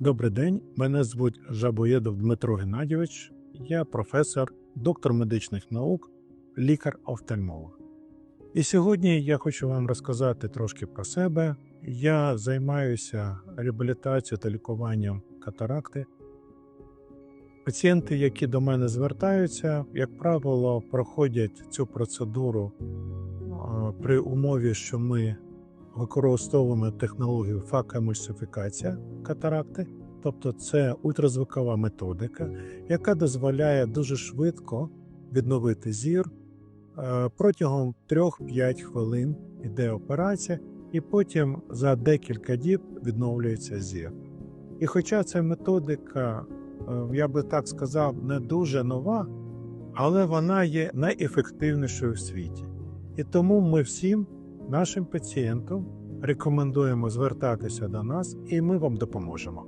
Добрий день, мене звуть Жабоєдов Дмитро Геннадійович. Я професор, доктор медичних наук, лікар-офтальмолог. І сьогодні я хочу вам розказати трошки про себе. Я займаюся реабілітацією та лікуванням катаракти. Пацієнти, які до мене звертаються, як правило, проходять цю процедуру при умові, що ми використовуємо технологію факоемульсифікація катаракти, тобто це ультразвукова методика, яка дозволяє дуже швидко відновити зір. Е, Протягом 3-5 хвилин йде операція, і потім за декілька діб відновлюється зір. І хоча ця методика, е, я би так сказав, не дуже нова, але вона є найефективнішою в світі. І тому ми всім нашим пацієнтам рекомендуємо звертатися до нас, і ми вам допоможемо.